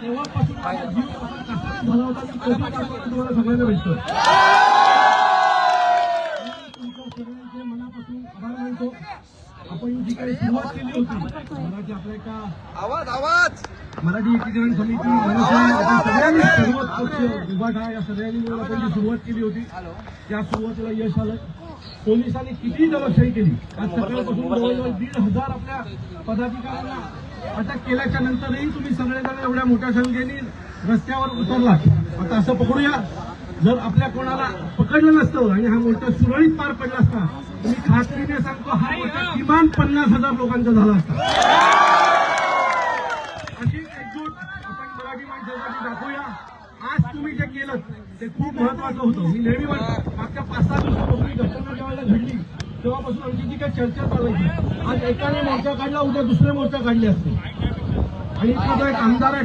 तेव्हापासून जीव झाला होता की कधी आपण तुम्हाला सगळ्यांना भेटतो सगळ्यांचे मनापासून आभार मानतो आपण जी काही सुरुवात केली होती मराठी आपल्या एका आवाज़. आवाज़ मराठी एकीकरण समिती सगळ्यांनी सर्वच पक्ष उभाठा या सगळ्यांनी मिळून आपण जी सुरुवात केली होती त्या सुरुवातीला यश आलं. पोलिसांनी किती दमशाही केली? आज सकाळपासून जवळजवळ दीड हज़ार आपल्या पदाधिकाऱ्यांना अटक केल्याच्या नंतरही तुम्ही सगळेजण एवढ्या मोठ्या संख्येने रस्त्यावर उतरलात. आता असं पकडूया. जर आपल्या कोणाला पकडलं नसतं आणि हा मोर्चा सुरळीत पार पडला असता मी खात्रीने सांगतो हा मोर्चा किमान पन्नास हजार लोकांचा झाला असता. अशी एकजूट आपण मराठी माणसासाठी दाखवूया. आज तुम्ही जे केलं ते खूप महत्वाचं होतं. मी नेहमी मागच्या पाच सहा दिवसात तेव्हापासून आमची जी आज एकाने मोर्चा काढला उद्या दुसरे मोर्चा काढले आमदार आहे.